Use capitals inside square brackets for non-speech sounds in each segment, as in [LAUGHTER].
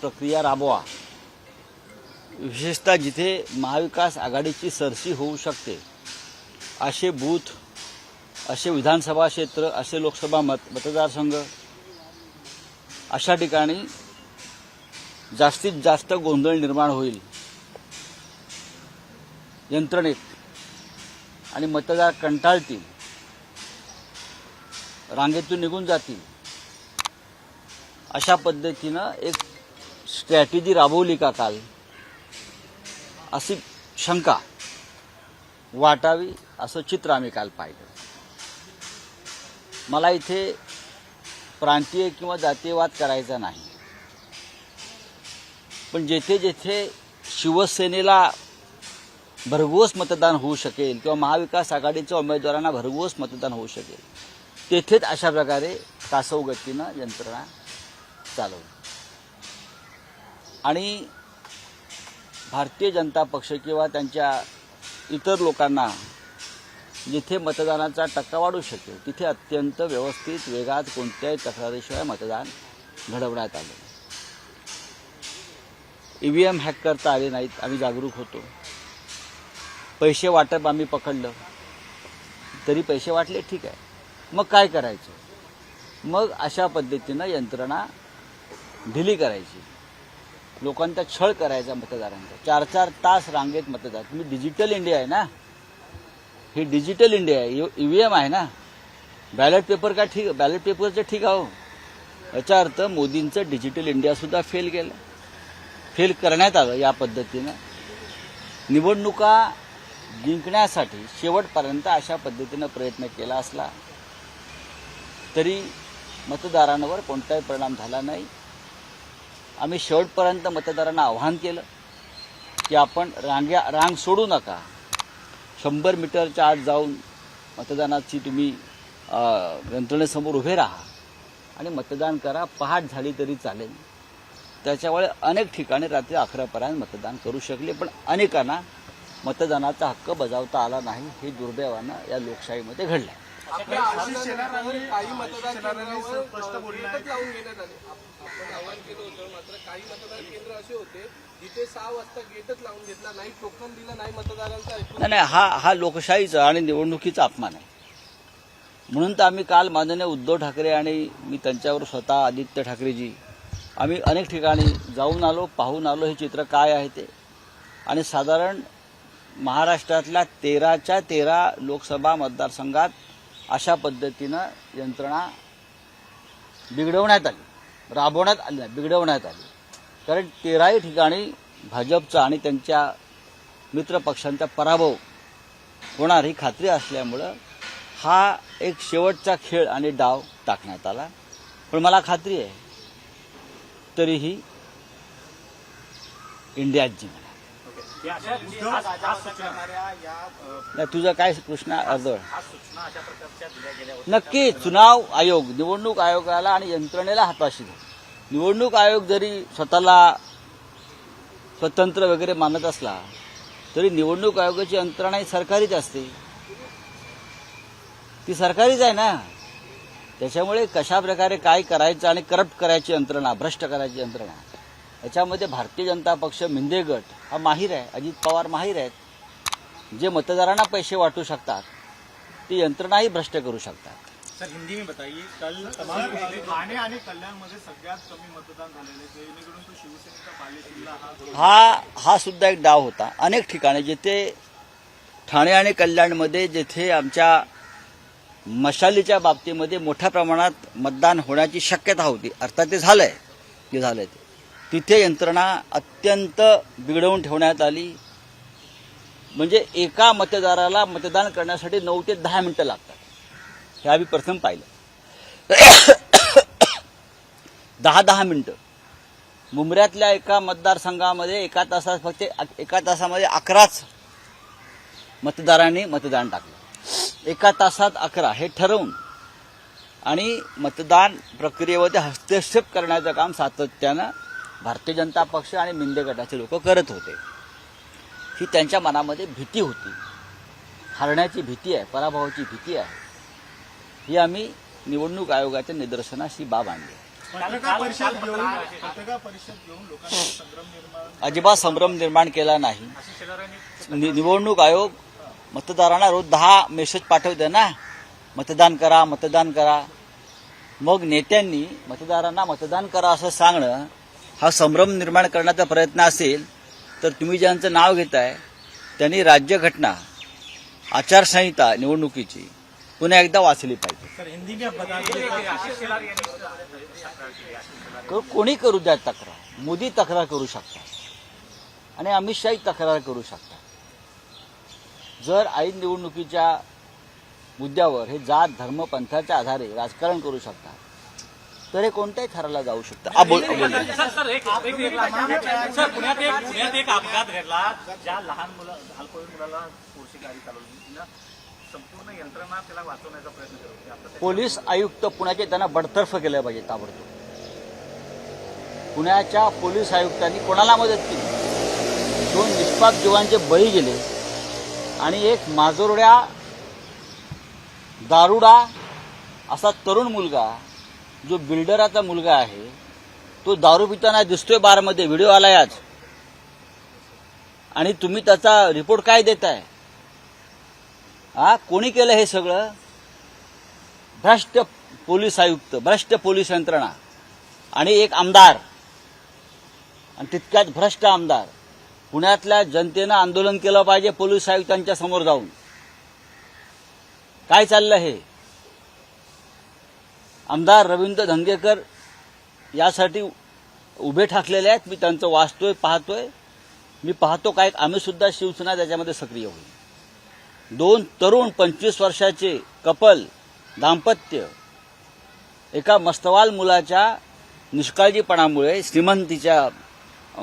प्रक्रिया राबवा. विशेषतः जिथे महाविकास आघाडीची सरशी होऊ शकते असे बूथ असे विधानसभा क्षेत्र असे लोकसभा मत मतदारसंघ अशा ठिकाणी जास्तीत जास्त गोंधळ निर्माण होईल. यंत्रणेत आणि मतदार कंटाळतील. रांगेतून निघून जातील. अशा पद्धतीनं एक स्ट्रॅटेजी राबवली का काल? अशी शंका वाटावी असं चित्र आम्ही काल पाहिलं. मला इथे प्रांतीय किंवा जातीयवाद करायचा नाही. पण जेथे जेथे शिवसेनेला भरघोस मतदान होऊ शकेल किंवा महाविकास आघाडीच्या उमेदवारांना भरघोस मतदान होऊ शकेल तेथेच अशा प्रकारे कासव गतीनं यंत्रणा चालवली. आणि भारतीय जनता पक्ष किंवा त्यांच्या इतर लोकांना जिथे मतदानाचा टक्का वाढू शकेल तिथे अत्यंत व्यवस्थित वेगात कोणत्याही तक्रारीशिवाय मतदान घडवण्यात आलं. ईव्हीएम हॅक करता आले नाहीत आम्ही जागरूक होतो. पैसे वाटप आम्ही पकडलं. तरी पैसे वाटले ठीक आहे. मग काय करायचं? मग अशा पद्धतीनं यंत्रणा ढिली करायची. लोकांचा छळ करायचा मतदारांचा. चार चार तास रांगेत मतदार. तुम्ही डिजिटल इंडिया आहे ना? हे डिजिटल इंडिया आहे. ईव्हीएम आहे ना? बॅलेट पेपर का ठीक बॅलेट पेपरचं ठीक आहे. याचा अर्थ मोदींचं डिजिटल इंडिया सुद्धा फेल केलं. फेल करण्यात आलं या पद्धतीनं. निवडणुका जिंकण्यासाठी शेवटपर्यंत अशा पद्धतीनं प्रयत्न केला असला तरी मतदारांवर कोणताही परिणाम झाला नाही. आम्ही शेवटपर्यंत मतदारांना आव्हान केलं की आपण रांग्या रांग सोडू नका. शंभर मीटरच्या आत जाऊन मतदानाची तुम्ही यंत्रणेसमोर उभे राहा आणि मतदान करा. पहाट झाली तरी चालेल. त्याच्यामुळे अनेक ठिकाणी रात्री अकरापर्यंत मतदान करू शकले पण अनेकांना मतदानाचा हक्क बजावता आला नाही. हे दुर्दैवानं या लोकशाहीमध्ये घडलं आहे काही मतदान केंद्रावर स्पष्ट लावून घेण्यात आले. आप- आपण आवाहन केलं होतं मात्र काही मतदान केंद्र असे होते जिथे सहा वाजता गेटच लावून घेतला नाही टोकन दिलं नाही मतदारांचं ऐकून. नाही नाही हा हा लोकशाहीचा आणि निवडणुकीचा अपमान आहे. म्हणून तर आम्ही काल माननीय उद्धव ठाकरे आणि मी त्यांच्यावर स्वतः आदित्य ठाकरेजी आम्ही अनेक ठिकाणी जाऊन आलो पाहून आलो हे चित्र काय आहे ते. आणि साधारण महाराष्ट्रातल्या तेराच्या तेरा लोकसभा मतदारसंघात अशा पद्धतीनं यंत्रणा बिघडवण्यात आली. राबवण्यात आली नाही बिघडवण्यात आली. कारण तेराही ठिकाणी भाजपचा आणि त्यांच्या मित्रपक्षांचा पराभव होणार ही खात्री असल्यामुळं हा एक शेवटचा खेळ आणि डाव टाकण्यात आला. पण मला खात्री आहे तरीही इंडियात जिंकणार नाही तुझं काय कृष्णा अर्धवळ नक्की चुनाव आयोग निवडणूक आयोगाला आणि यंत्रणेला हाताशी निवडणूक आयोग जरी स्वतःला स्वतंत्र वगैरे मानत असला तरी निवडणूक आयोगाची यंत्रणा ही सरकारीच असते. ती सरकारीच आहे ना. त्याच्यामुळे कशा प्रकारे काय करायचं आणि करप्ट करायची यंत्रणा भ्रष्ट करायची यंत्रणा याच्यामध्ये भारतीय जनता पक्ष मिंदे गट हा माहीर आहे अजित पवार माहीर आहेत. जे मतदारांना पैसे वाटू शकतात ती यंत्रणाही भ्रष्ट करू शकतात. सर हिंदी में बताइए कल ठाणे आणि कल्याणमध्ये सगळ्यात कमी मतदान झालेले जेणेकरून तो शिवसेनेचा बालेकिल्ला हा हा हा सुद्धा एक डाव होता. अनेक ठिकाणी जिथे ठाणे आणि कल्याणमध्ये जिथे आमच्या मशालीच्या बाबतीमध्ये मोठ्या प्रमाणात मतदान होण्याची शक्यता होती अर्थात ते झालंय जे झालंय ते. तिथे यंत्रणा अत्यंत बिघडवून ठेवण्यात आली. म्हणजे एका मतदाराला मतदान करण्यासाठी नऊ ते दहा मिनिटं लागतात. हे आम्ही प्रथम पाहिलं. [COUGHS] दहा दहा मिनिटं. मुंबऱ्यातल्या एका मतदारसंघामध्ये एका तासात फक्त एका तासामध्ये अकराच मतदारांनी मतदान टाकलं. एका तासात अकरा हे ठरवून आणि मतदान प्रक्रियेमध्ये हस्तक्षेप करण्याचं काम सातत्यानं भारतीय जनता पक्ष आणि मिंदे गटाचे लोक करत होते. ही त्यांच्या मनामध्ये भीती होती. हारण्याची भीती आहे पराभवाची भीती आहे. ही आम्ही निवडणूक आयोगाच्या निदर्शनास ही बाब आणली. पत्रकार परिषद घेऊन पत्रकार परिषद घेऊन लोकांना संभ्रम निर्माण अजिबात संभ्रम निर्माण केला नाही. निवडणूक आयोग मतदारांना रोज दहा मेसेज पाठवते ना. मतदान करा मतदान करा. मग नेत्यांनी मतदारांना मतदान करा असं सांगणं हा संभ्रम निर्माण करण्याचा प्रयत्न असेल तर तुम्ही ज्यांचं नाव घेताय त्यांनी राज्यघटना आचारसंहिता निवडणुकीची पुन्हा एकदा वाचली पाहिजे. कोणी करू द्या तक्रार? मोदी तक्रार करू शकतात. आणि अमित शहाही तक्रार करू शकतात. जर ऐन निवडणुकीच्या मुद्द्यावर हे जात धर्म पंथाच्या आधारे राजकारण करू शकतात तर हे कोणत्याही थराला जाऊ शकतं. आ, बोल- बोल. सर सर एक एक- एक सर पुण्यात एक पुण्यात एक अपघात घडला. ज्या लहान मुलं अल्पवयीन मुलाला पुढची गाडी चालवली. तिनं संपूर्ण यंत्रणा त्याला वाचवण्याचा प्रयत्न करत होती आता ते- पोलीस आयुक्त पुण्याचे त्यांना बडतर्फ केलं पाहिजे ताबडतोब. पुण्याच्या पोलीस आयुक्तांनी कोणाला मदत केली? दोन निष्पाप जीवांचे बळी गेले आणि एक माजोरड्या दारुडा असा तरुण मुलगा जो बिल्डराचा मुलगा आहे तो दारू पिताना दिसतोय बारमध्ये. व्हिडिओ आलाय आज. आणि तुम्ही त्याचा रिपोर्ट काय देताय? हा कोणी केलं हे सगळं? भ्रष्ट पोलीस आयुक्त भ्रष्ट पोलीस यंत्रणा आणि एक आमदार. आणि तितक्याच भ्रष्ट आमदार. पुण्यातल्या जनतेनं आंदोलन केलं पाहिजे पोलीस आयुक्तांच्या समोर जाऊन. काय चाललं हे? आमदार रवींद्र धंगेकर यासाठी उभे ठाकलेले आहेत. मी त्यांचं वाचतोय पाहतोय. मी पाहतो काय आम्ही सुद्धा शिवसेना त्याच्यामध्ये सक्रिय होईल. दोन तरुण पंचवीस वर्षाचे कपल दाम्पत्य एका मस्तवाल मुलाच्या निष्काळजीपणामुळे श्रीमंतीच्या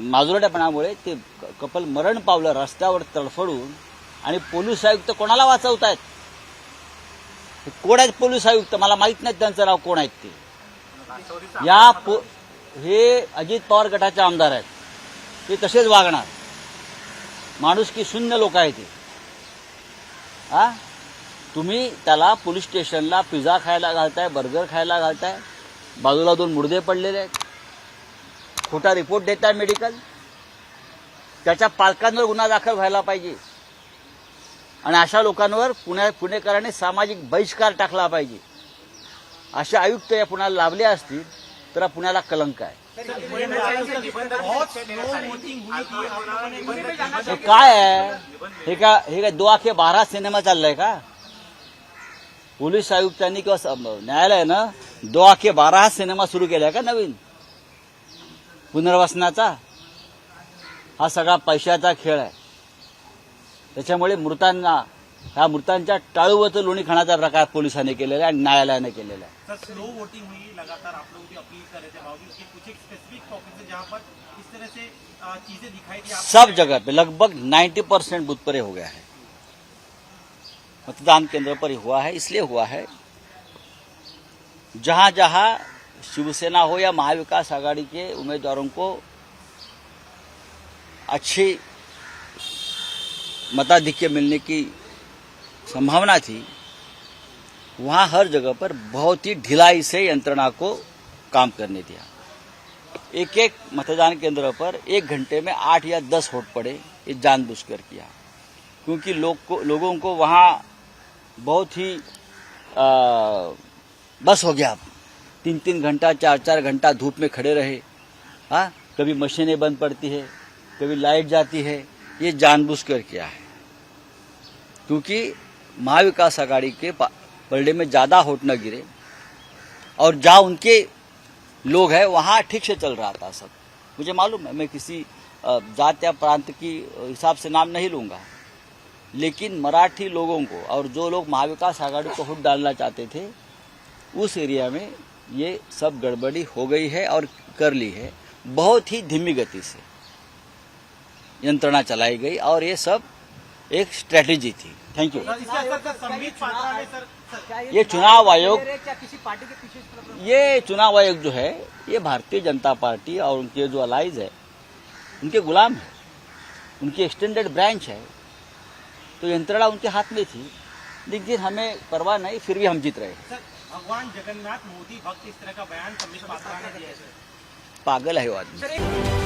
माजुरड्यापणामुळे ते कपल मरण पावलं रस्त्यावर तडफडून आणि पोलीस आयुक्त कोणाला वाचवतायत? कोण आहेत पोलीस आयुक्त? मला माहीत नाही त्यांचं नाव कोण आहेत ते. या पो हे अजित पवार गटाचे आमदार आहेत. ते तसेच वागणार. माणूस की शून्य लोक आहेत ते. हा? तुम्ही त्याला पोलीस स्टेशनला पिझ्झा खायला घालताय बर्गर खायला घालताय बाजूला दोन मुर्दे पडलेले आहेत. खोटा रिपोर्ट देताय मेडिकल. त्याच्या पालकांवर गुन्हा दाखल व्हायला पाहिजे. आणि अशा लोकांवर पुण्या पुणेकरांनी सामाजिक बहिष्कार टाकला पाहिजे. असे आयुक्त या पुण्याला लाभले असतील तर पुण्याला कलंक आहे. हे काय आहे? हे का हे काय दो आखे बारा सिनेमा चाललाय का? पोलीस आयुक्तांनी किंवा न्यायालयानं दो आखे बारा हा सिनेमा सुरू केलाय का नवीन? पुनर्वसनाचा? हा सगळा पैशाचा खेळ आहे. त्याच्यामुळे मृतांना ह्या मृतांच्या टाळूवत लोणी खाण्याचा प्रकार पोलिसांनी केलेला आहे आणि न्यायालयाने केलेला आहे. सर स्लो वोटिंग हुई लगातार आप लोगों की अपील कर रहे थे बावजूद कि कुछ एक स्पेसिफिक टॉपिक है जहाँ पर इस तरह से अ, चीजें दिखाई दी आप सब जगह पे लगभग 90 परसेंट बूथ पर हो गया है। मतदान केंद्र पर ही हुआ है इसलिए हुआ है। जहां जहां शिवसेना हो या महाविकास आघाड़ी के उम्मीदवारों को अच्छी मताधिक्य मिलने की संभावना थी वहाँ हर जगह पर बहुत ही ढिलाई से यंत्रणा को काम करने दिया। एक एक मतदान केंद्र पर एक घंटे में आठ या दस वोट पड़े ये जानबूझकर किया। क्योंकि लोग को लोगों को वहाँ बहुत ही आ, बस हो गया। तीन तीन घंटा चार चार घंटा धूप में खड़े रहे। हाँ कभी मशीनें बंद पड़ती है कभी लाइट जाती है। ये जानबूझकर किया है। क्योंकि महाविकास आघाड़ी के पलड़े में ज़्यादा होट न गिरे और जहाँ उनके लोग हैं, वहाँ ठीक से चल रहा था सब। मुझे मालूम है, मैं किसी जात या प्रांत की हिसाब से नाम नहीं लूँगा। लेकिन मराठी लोगों को और जो लोग महाविकास आघाड़ी को वोट डालना चाहते थे, उस एरिया में ये सब गड़बड़ी हो गई है और कर ली है, बहुत ही धीमी गति से। यंत्रणा चलाई गई और ये सब एक स्ट्रेटेजी थी। थैंक यू सर, इसके असर सर संबित पात्रा ने सर सर, ये चुनाव आयोग पार्टी के पीछे ये चुनाव आयोग जो है ये भारतीय जनता पार्टी और उनके जो अलाइज है उनके गुलाम है। उनकी एक्सटेंडेड ब्रांच है। तो यंत्रणा उनके हाथ में थी। लेकिन हमें परवाह नहीं फिर भी हम जीत रहे हैं। भगवान जगन्नाथ मोदी भक्त इस तरह का बयान संबित पात्रा ने दिया है सर। पागल हो आदमी।